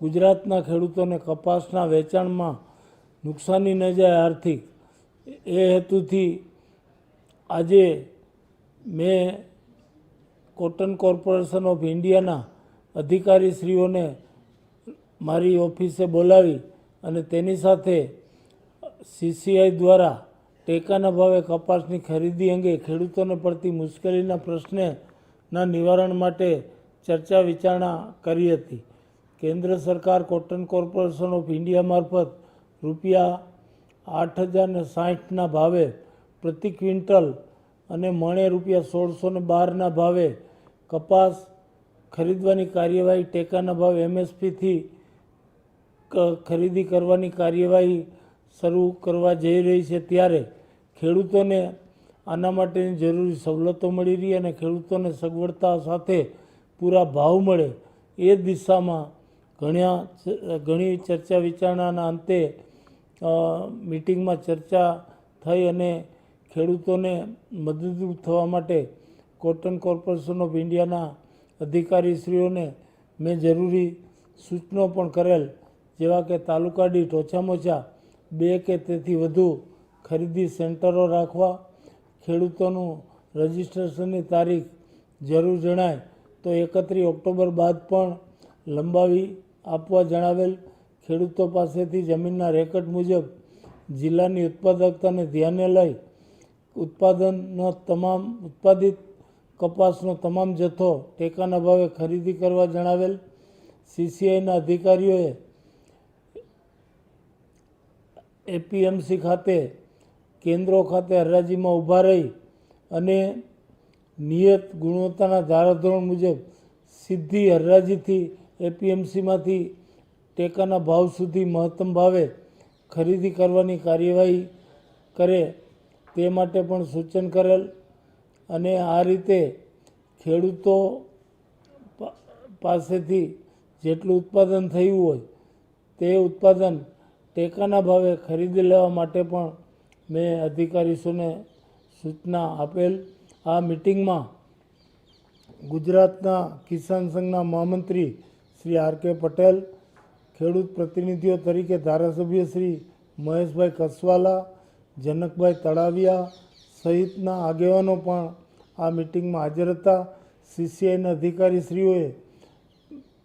ગુજરાતના ખેડૂતોને કપાસના વેચાણમાં નુકસાની ન જાય આર્થિક, એ હેતુથી આજે મેં કોટન કોર્પોરેશન ઓફ ઇન્ડિયાના અધિકારીશ્રીઓને મારી ઓફિસે બોલાવી અને તેની સાથે સીસીઆઈ દ્વારા ટેકાના ભાવે કપાસની ખરીદી અંગે ખેડૂતોને પડતી મુશ્કેલીના પ્રશ્નેના નિવારણ માટે ચર્ચા વિચારણા કરી હતી. કેન્દ્ર સરકાર કોટન કોર્પોરેશન ઓફ ઇન્ડિયા મારફત રૂપિયા આઠ હજાર ને સાઠના ભાવે પ્રતિ ક્વિન્ટલ અને મણે રૂપિયા સોળસો ને બારના ભાવે કપાસ ખરીદવાની કાર્યવાહી ટેકાના ભાવે એમએસપીથી ખરીદી કરવાની કાર્યવાહી શરૂ કરવા જઈ રહી છે ત્યારે ખેડૂતોને આના માટેની જરૂરી સવલતો મળી રહી અને ખેડૂતોને સગવડતા સાથે પૂરા ભાવ મળે એ દિશામાં ઘણા ઘણી ચર્ચા વિચારણાના અંતે મિટિંગમાં ચર્ચા થઈ અને ખેડૂતોને મદદરૂપ થવા માટે કોટન કોર્પોરેશન ઓફ ઇન્ડિયાના અધિકારીશ્રીઓને મેં જરૂરી સૂચનો પણ કરેલ, જેવા કે તાલુકા દીઠ ઓછામાં ઓછા બે કે તેથી વધુ ખરીદી સેન્ટરો રાખવા, ખેડૂતોનું રજિસ્ટ્રેશનની તારીખ જરૂર જણાય, તો એકત્રીસ ઓક્ટોબર બાદ પણ લંબાવી આપવા જણાવેલ ખેડૂતો પાસેથી જમીનના રેકર્ડ મુજબ જિલ્લાની ઉત્પાદકતાને ધ્યાને લઈ ઉત્પાદનનો તમામ, ઉત્પાદિત કપાસનો તમામ જથ્થો ટેકાના ભાવે ખરીદી કરવા જણાવેલ સીસીઆઈના અધિકારીઓએ એપીએમસી ખાતે, કેન્દ્રો ખાતે હરાજીમાં ઊભા રહી અને નિયત ગુણવત્તાના ધારાધોરણ મુજબ સીધી હરાજીથી એપીએમસીમાંથી ટેકાના ભાવ સુધી મહત્તમ ભાવે ખરીદી કરવાની કાર્યવાહી કરે તે માટે પણ સૂચન કરેલ અને આ રીતે ખેડૂતો પાસેથી જેટલું ઉત્પાદન થયું હોય તે ઉત્પાદન ટેકાના ભાવે ખરીદી લેવા માટે પણ મેં અધિકારીશોને સૂચના આપેલ. આ મિટિંગમાં ગુજરાતના કિસાન સંઘના મહામંત્રી શ્રી આર કે પટેલ, ખેડૂત પ્રતિનિધિઓ તરીકે ધારાસભ્ય શ્રી મહેશભાઈ કસવાલા, જનકભાઈ તળાવિયા સહિતના આગેવાનો પણ આ મિટિંગમાં હાજર હતા. સીસીઆઈના અધિકારીશ્રીઓએ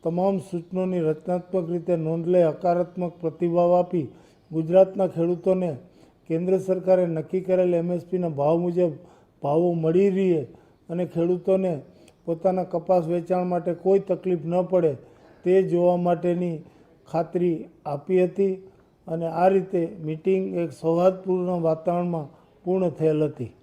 તમામ સૂચનોની રચનાત્મક રીતે નોંધ લઈ હકારાત્મક પ્રતિભાવ આપી ગુજરાતના ખેડૂતોને કેન્દ્ર સરકારે નક્કી કરેલ એમએસપીના ભાવ મુજબ ભાવો મળી રહે અને ખેડૂતોને પોતાના કપાસ વેચાણ માટે કોઈ તકલીફ ન પડે તે જોવા માટેની ખાતરી આપી હતી અને આ રીતે મિટિંગ એક સૌહાર્દપૂર્ણ વાતાવરણમાં પૂર્ણ થયેલ હતી.